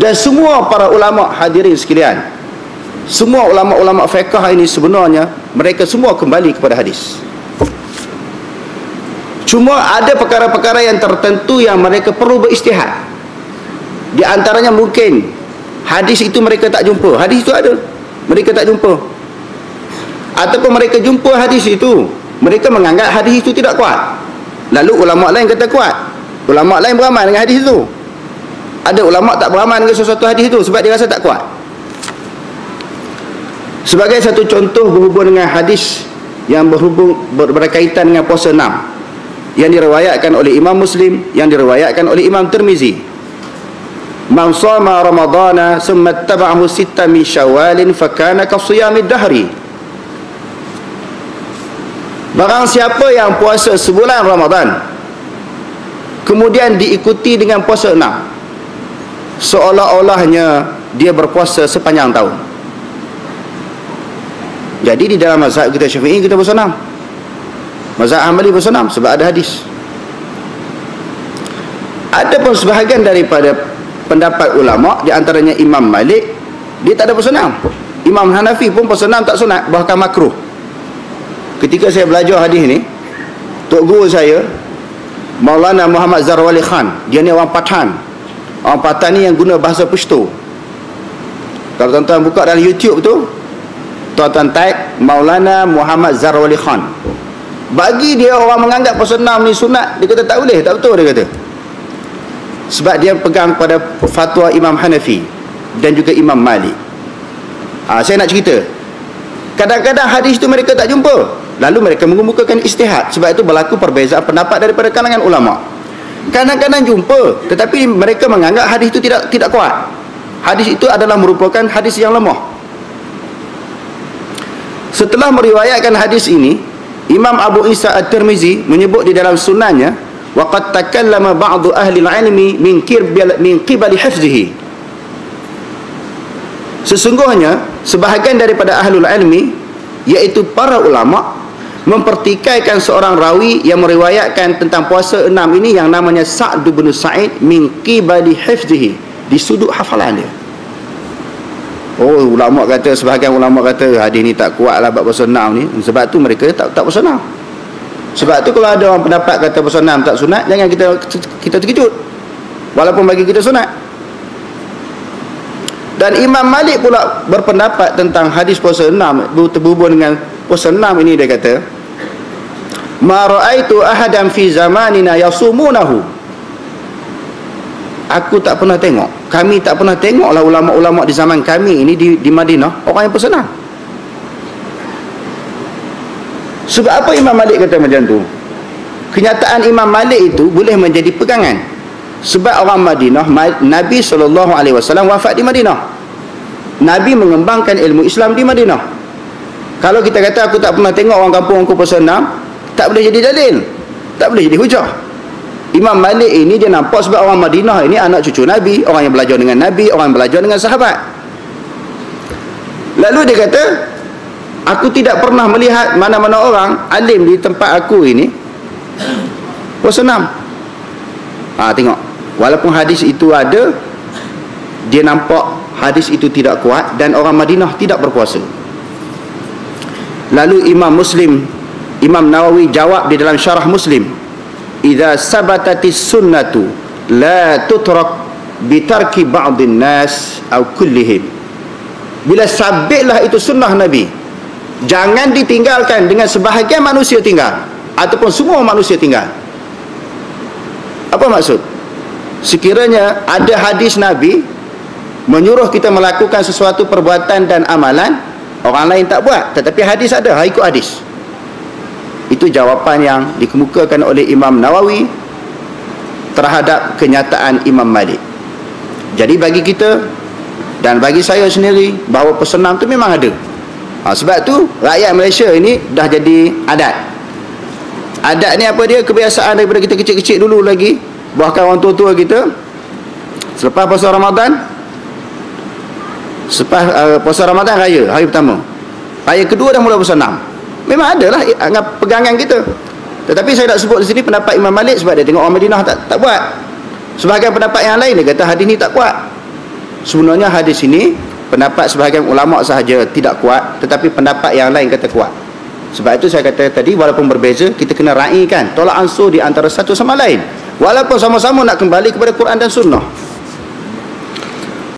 dan semua para ulama hadirin sekalian semua ulama-ulama fiqh ini sebenarnya mereka semua kembali kepada hadis. Cuma ada perkara-perkara yang tertentu yang mereka perlu beristihad. Di antaranya mungkin hadis itu mereka tak jumpa. Hadis itu ada mereka tak jumpa. Ataupun mereka jumpa hadis itu mereka menganggap hadis itu tidak kuat. Lalu ulama lain kata kuat. Ulama lain beramal dengan hadis itu ada ulama tak beramal dengan sesuatu hadis itu sebab dia rasa tak kuat. Sebagai satu contoh berhubung dengan hadis yang berhubung ber, berkaitan dengan puasa enam yang diriwayatkan oleh Imam Muslim yang diriwayatkan oleh Imam Tirmizi. Man sama Ramadana summa taba'ahu sitta min Syawal fakana ka siyamid dahri. Barang siapa yang puasa sebulan Ramadan kemudian diikuti dengan puasa seolah-olahnya dia berpuasa sepanjang tahun jadi di dalam mazhab kita syafi'i kita bersenam. Mazhab Hanbali bersenam sebab ada hadis. Ada pun sebahagian daripada pendapat ulama di antaranya Imam Malik dia tak ada bersenam. Imam Hanafi pun bersenam tak sunat bahkan makruh. Ketika saya belajar hadis ni, tok guru saya Maulana Muhammad Zarwali Khan, dia ni orang Pathan. Orang Pathan ni yang guna bahasa Pashto. Kalau tuan-tuan buka dalam YouTube tu, tuan-tuan type Maulana Muhammad Zarwali Khan. Bagi dia orang menganggap puasa enam ni sunat dia kata tak boleh tak betul dia kata. Sebab dia pegang pada fatwa Imam Hanafi dan juga Imam Malik. Ha, saya nak cerita. Kadang-kadang hadis tu mereka tak jumpa. Lalu mereka mengemukakan istihad. Sebab itu berlaku perbezaan pendapat daripada kalangan ulama kadang-kadang jumpa tetapi mereka menganggap hadis itu tidak tidak kuat hadis itu adalah merupakan hadis yang lemah setelah meriwayatkan hadis ini, Imam Abu Isa At-Tirmizi menyebut di dalam sunannya, "Waqad takallama ba'du ahli al-'ilmi min qibali min qibali hifzihi." Sesungguhnya sebahagian daripada ahlul ilmi iaitu para ulama mempertikaikan seorang rawi yang meriwayatkan tentang puasa enam ini yang namanya Sa'd bin Sa'id min qibali hifzihi di sudut hafalan dia. Oh ulama kata sebahagian ulama kata hadis ni tak kuat lah bab puasa enam ni sebab tu mereka tak tak puasa enam. Sebab tu kalau ada orang pendapat kata puasa enam tak sunat jangan kita kita terkejut. Walaupun bagi kita sunat. Dan Imam Malik pula berpendapat tentang hadis puasa enam berhubung dengan puasa enam ini dia kata Ma ra'aitu ahadan fi zamanina yasumunahu. Aku tak pernah tengok. Kami tak pernah tengoklah ulama-ulama di zaman kami ini di, di Madinah. Orang yang pesenang sebab apa Imam Malik kata macam tu? Kenyataan Imam Malik itu boleh menjadi pegangan. Sebab orang Madinah Nabi SAW wafat di Madinah. Nabi mengembangkan ilmu Islam di Madinah kalau kita kata aku tak pernah tengok orang kampung aku pesenang tak boleh jadi dalil tak boleh jadi hujah Imam Malik ini dia nampak sebab orang Madinah ini anak cucu Nabi, orang yang belajar dengan Nabi, orang yang belajar dengan sahabat. Lalu dia kata, aku tidak pernah melihat mana-mana orang alim di tempat aku ini puasa enam. Ha, tengok. Walaupun hadis itu ada, dia nampak hadis itu tidak kuat dan orang Madinah tidak berpuasa. Lalu Imam Muslim, Imam Nawawi jawab di dalam syarah Muslim, idza sabatatis sunnatu la tutrak bitarki ba'dhin nas aw kullihim. Bila sabitlah itu sunnah nabi jangan ditinggalkan dengan sebahagian manusia tinggal ataupun semua manusia tinggal. Apa maksud? Sekiranya ada hadis nabi menyuruh kita melakukan sesuatu perbuatan dan amalan orang lain tak buat tetapi hadis ada ha ikut hadis itu jawapan yang dikemukakan oleh Imam Nawawi terhadap kenyataan Imam Malik. Jadi bagi kita dan bagi saya sendiri bahawa pesenam tu memang ada. Ha, sebab tu rakyat Malaysia ini dah jadi adat. Adat ni apa dia? Kebiasaan daripada kita kecil-kecil dulu lagi. Bahkan orang tua-tua kita selepas puasa Ramadan selepas uh, puasa Ramadan raya hari pertama. Raya kedua dah mula bersenam memang ada lah pegangan kita. Tetapi saya nak sebut di sini pendapat Imam Malik sebab dia tengok orang Madinah tak, tak buat. Sebagai pendapat yang lain dia kata hadis ni tak kuat. Sebenarnya hadis ini pendapat sebahagian ulama sahaja tidak kuat tetapi pendapat yang lain kata kuat. Sebab itu saya kata tadi walaupun berbeza kita kena raikan tolak ansur di antara satu sama lain. Walaupun sama-sama nak kembali kepada Quran dan sunnah